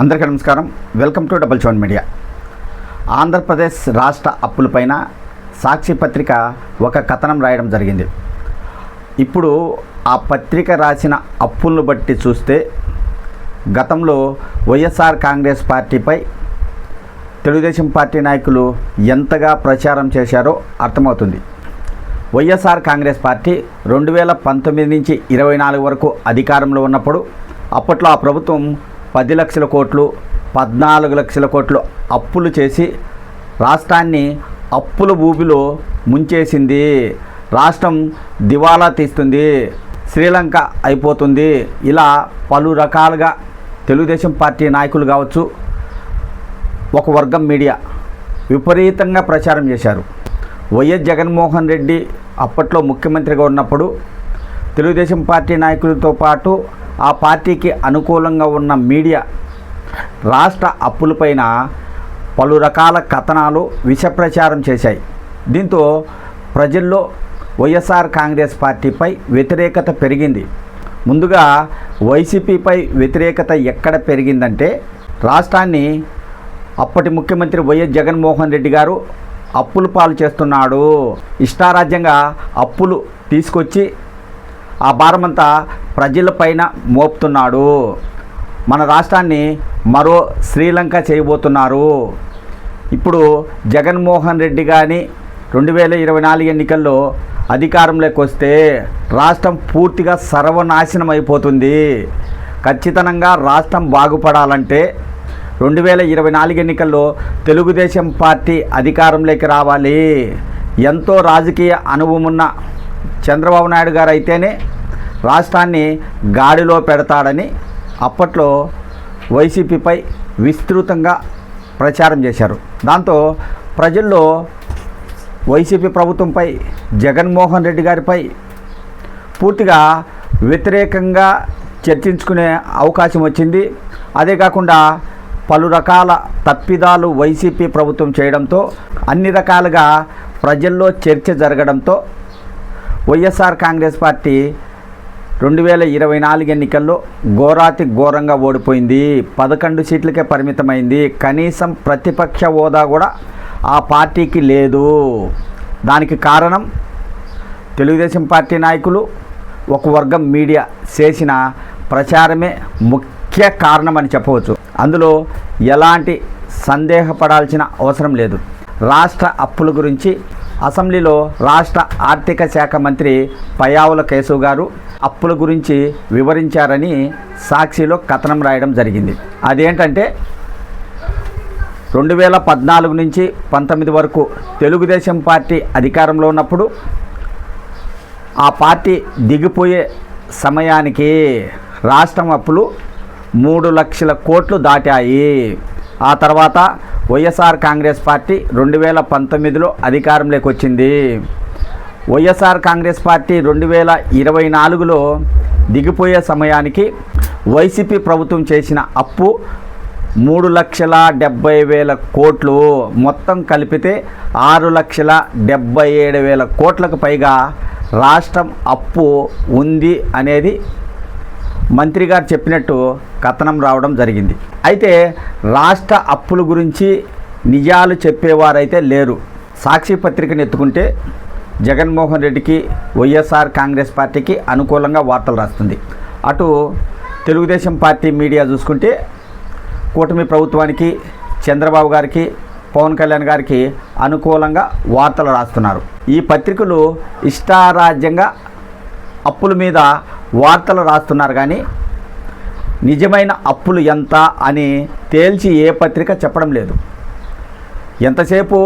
అందరికీ నమస్కారం. Welcome to double seven media. Andhra Pradesh రాష్ట్ర అప్పులపైన సాక్షి పత్రిక ఒక కథనం రాయడం జరిగింది. ఇప్పుడు ఆ పత్రిక రాసిన అప్పులను బట్టి చూస్తే గతంలో వైఎస్ఆర్ కాంగ్రెస్ పార్టీపై తెలుగుదేశం పార్టీ నాయకులు ఎంతగా ప్రచారం చేశారో అర్థమవుతుంది. వైఎస్ఆర్ కాంగ్రెస్ పార్టీ రెండు వేల పంతొమ్మిది నుంచి ఇరవై నాలుగు వరకు అధికారంలో ఉన్నప్పుడు అప్పట్లో ఆ ప్రభుత్వం పది లక్షల కోట్లు పద్నాలుగు లక్షల కోట్లు అప్పులు చేసి రాష్ట్రాన్ని అప్పుల భూమిలో ముంచేసింది. రాష్ట్రం దివాలా తీస్తుంది. శ్రీలంక అయిపోతుంది. ఇలా పలు రకాలుగా తెలుగుదేశం పార్టీ నాయకులు కావచ్చు ఒక వర్గం మీడియా విపరీతంగా ప్రచారం చేశారు. వైఎస్ జగన్మోహన్ రెడ్డి అప్పట్లో ముఖ్యమంత్రిగా ఉన్నప్పుడు తెలుగుదేశం పార్టీ నాయకులతో పాటు ఆ పార్టీకి అనుకూలంగా ఉన్న మీడియా రాష్ట్ర అప్పులపైన పలు రకాల కథనాలు విషప్రచారం చేశాయి. దీంతో ప్రజల్లో వైఎస్ఆర్ కాంగ్రెస్ పార్టీపై వ్యతిరేకత పెరిగింది. ముందుగా వైసీపీపై వ్యతిరేకత ఎక్కడ పెరిగిందంటే రాష్ట్రాన్ని అప్పటి ముఖ్యమంత్రి వైఎస్ జగన్మోహన్ రెడ్డి గారు అప్పులు పాలు చేస్తున్నాడు. ఇష్టారాజ్యంగా అప్పులు తీసుకొచ్చి ఆ భారమంతా ప్రజలపైన మోపుతున్నాడు. మన రాష్ట్రాన్ని మరో శ్రీలంక చేయబోతున్నారు. ఇప్పుడు జగన్మోహన్ రెడ్డి కానీ రెండు వేల ఇరవై నాలుగు ఎన్నికల్లో అధికారంలోకి వస్తే రాష్ట్రం పూర్తిగా సర్వనాశనం అయిపోతుంది. ఖచ్చితంగా రాష్ట్రం బాగుపడాలంటే రెండు వేల ఇరవై నాలుగు ఎన్నికల్లో తెలుగుదేశం పార్టీ అధికారంలోకి రావాలి. ఎంతో రాజకీయ అనుభవం ఉన్న చంద్రబాబు నాయుడు గారు అయితేనే రాష్ట్రాన్ని గాడిలో పెడతాడని అప్పట్లో వైసీపీపై విస్తృతంగా ప్రచారం చేశారు. దాంతో ప్రజల్లో వైసీపీ ప్రభుత్వంపై జగన్మోహన్ రెడ్డి గారిపై పూర్తిగా వ్యతిరేకంగా చర్చించుకునే అవకాశం వచ్చింది. అదే కాకుండా పలు రకాల తప్పిదాలు వైసీపీ ప్రభుత్వం చేయడంతో అన్ని రకాలుగా ప్రజల్లో చర్చ జరగడంతో వైఎస్ఆర్ కాంగ్రెస్ పార్టీ రెండు వేల ఇరవై నాలుగు ఎన్నికల్లో ఘోరాతి ఘోరంగా ఓడిపోయింది. పదకొండు సీట్లకే పరిమితమైంది. కనీసం ప్రతిపక్ష హోదా కూడా ఆ పార్టీకి లేదు. దానికి కారణం తెలుగుదేశం పార్టీ నాయకులు ఒక వర్గం మీడియా చేసిన ప్రచారమే ముఖ్య కారణమని చెప్పవచ్చు. అందులో ఎలాంటి సందేహపడాల్సిన అవసరం లేదు. రాష్ట్ర అప్పుల గురించి అసెంబ్లీలో రాష్ట్ర ఆర్థిక శాఖ మంత్రి పయావుల కేశవ్ గారు అప్పుల గురించి వివరించారని సాక్షిలో కథనం రాయడం జరిగింది. అదేంటంటే రెండు వేల పద్నాలుగు నుంచి పంతొమ్మిది వరకు తెలుగుదేశం పార్టీ అధికారంలో ఉన్నప్పుడు ఆ పార్టీ దిగిపోయే సమయానికి రాష్ట్రం అప్పులు మూడు లక్షల కోట్లు దాటాయి. ఆ తర్వాత వైఎస్ఆర్ కాంగ్రెస్ పార్టీ రెండు వేల పంతొమ్మిదిలో అధికారంలోకి వచ్చింది. వైఎస్ఆర్ కాంగ్రెస్ పార్టీ రెండు వేల ఇరవై నాలుగులో దిగిపోయే సమయానికి వైసీపీ ప్రభుత్వం చేసిన అప్పు మూడు లక్షల డెబ్బై వేల కోట్లు. మొత్తం కలిపితే ఆరు లక్షల డెబ్బై ఏడు వేల కోట్లకు పైగా రాష్ట్రం అప్పు ఉంది అనేది మంత్రి గారు చెప్పినట్టు కథనం రావడం జరిగింది. అయితే రాష్ట్ర అప్పుల గురించి నిజాలు చెప్పేవారైతే లేరు. సాక్షి పత్రికను ఎత్తుకుంటే జగన్మోహన్ రెడ్డికి వైఎస్ఆర్ కాంగ్రెస్ పార్టీకి అనుకూలంగా వార్తలు రాస్తుంది. అటు తెలుగుదేశం పార్టీ మీడియా చూసుకుంటే కూటమి ప్రభుత్వానికి చంద్రబాబు గారికి పవన్ కళ్యాణ్ గారికి అనుకూలంగా వార్తలు రాస్తున్నారు. ఈ పత్రికలు ఇష్టారాజ్యంగా అప్పుల మీద వార్తలు రాస్తున్నారు కానీ నిజమైన అప్పులు ఎంత అని తేల్చి ఏ పత్రిక చెప్పడం లేదు. ఎంతసేపు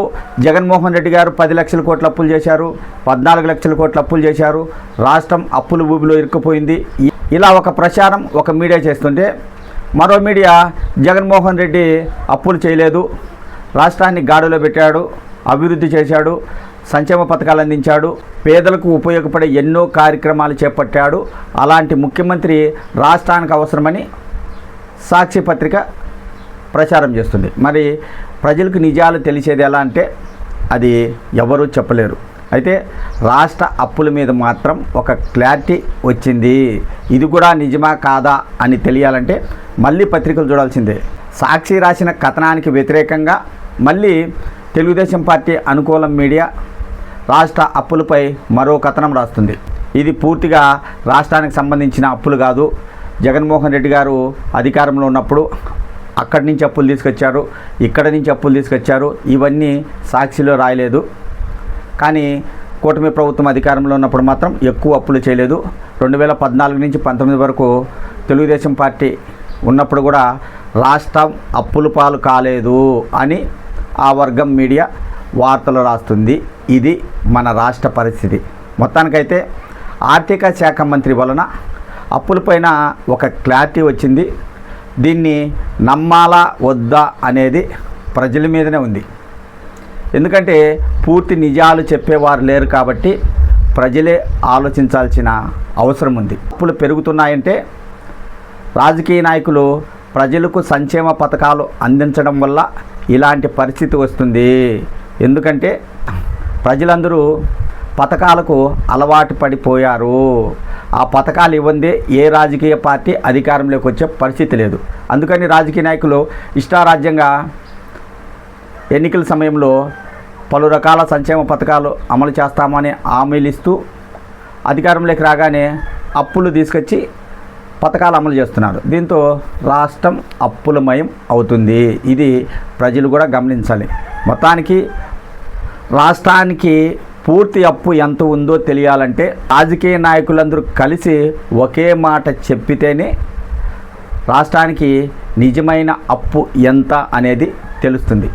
జగన్మోహన్ రెడ్డి గారు పది లక్షల కోట్ల అప్పులు చేశారు పద్నాలుగు లక్షల కోట్ల అప్పులు చేశారు రాష్ట్రం అప్పుల ఊబిలో ఇరుక్కుపోయింది. ఇలా ఒక ప్రచారం ఒక మీడియా చేస్తుంటే మరో మీడియా జగన్మోహన్ రెడ్డి అప్పులు చేయలేదు రాష్ట్రాన్ని గాడిలో పెట్టాడు అభివృద్ధి చేశాడు సంక్షేమ పథకాలు అందించాడు. పేదలకు ఉపయోగపడే ఎన్నో కార్యక్రమాలు చేపట్టాడు. అలాంటి ముఖ్యమంత్రి రాష్ట్రానికి అవసరమని సాక్షి పత్రిక ప్రచారం చేస్తుంది. మరి ప్రజలకు నిజాలు తెలిసేది ఎలా అంటే అది ఎవరూ చెప్పలేరు. అయితే రాష్ట్ర అప్పుల మీద మాత్రం ఒక క్లారిటీ వచ్చింది. ఇది కూడా నిజమా కాదా అని తెలియాలంటే మళ్ళీ పత్రికలు చూడాల్సిందే. సాక్షి రాసిన కథనానికి వ్యతిరేకంగా మళ్ళీ తెలుగుదేశం పార్టీ అనుకూలం మీడియా రాష్ట్ర అప్పులపై మరో కథనం రాస్తుంది. ఇది పూర్తిగా రాష్ట్రానికి సంబంధించిన అప్పులు కాదు. జగన్మోహన్ రెడ్డి గారు అధికారంలో ఉన్నప్పుడు అక్కడి నుంచి అప్పులు తీసుకొచ్చారు ఇక్కడ నుంచి అప్పులు తీసుకొచ్చారు. ఇవన్నీ సాక్షిలో రాయలేదు. కానీ కూటమి ప్రభుత్వం అధికారంలో ఉన్నప్పుడు మాత్రం ఎక్కువ అప్పులు చేయలేదు. రెండు వేల పద్నాలుగు నుంచి పంతొమ్మిది వరకు తెలుగుదేశం పార్టీ ఉన్నప్పుడు కూడా రాష్ట్రం అప్పుల పాలు కాలేదు అని ఆ వర్గం మీడియా వార్తలు రాస్తుంది. ఇది మన రాష్ట్ర పరిస్థితి. మొత్తానికైతే ఆర్థిక శాఖ మంత్రి వలన అప్పులపైన ఒక క్లారిటీ వచ్చింది. దీన్ని నమ్మాలా వద్దా అనేది ప్రజల మీదనే ఉంది. ఎందుకంటే పూర్తి నిజాలు చెప్పేవారు లేరు కాబట్టి ప్రజలే ఆలోచించాల్సిన అవసరం ఉంది. అప్పులు పెరుగుతున్నాయంటే రాజకీయ నాయకులు ప్రజలకు సంక్షేమ పథకాలు అందించడం వల్ల ఇలాంటి పరిస్థితి వస్తుంది. ఎందుకంటే ప్రజలందరూ పథకాలకు అలవాటు పడిపోయారు. ఆ పథకాలు ఇవ్వందే ఏ రాజకీయ పార్టీ అధికారంలోకి వచ్చే పరిస్థితి లేదు. అందుకని రాజకీయ నాయకులు ఇష్టారాజ్యంగా ఎన్నికల సమయంలో పలు రకాల సంక్షేమ పథకాలు అమలు చేస్తామని హామీలిస్తూ అధికారంలోకి రాగానే అప్పులు తీసుకొచ్చి పథకాలు అమలు చేస్తున్నారు. దీంతో రాష్ట్రం అప్పులమయం అవుతుంది. ఇది ప్రజలు కూడా గమనించాలి. మొత్తానికి రాష్ట్రానికి పూర్తి అప్పు ఎంత ఉందో తెలియాలంటే రాజకీయ నాయకులందరూ కలిసి ఒకే మాట చెప్పితేనే రాష్ట్రానికి నిజమైన అప్పు ఎంత అనేది తెలుస్తుంది.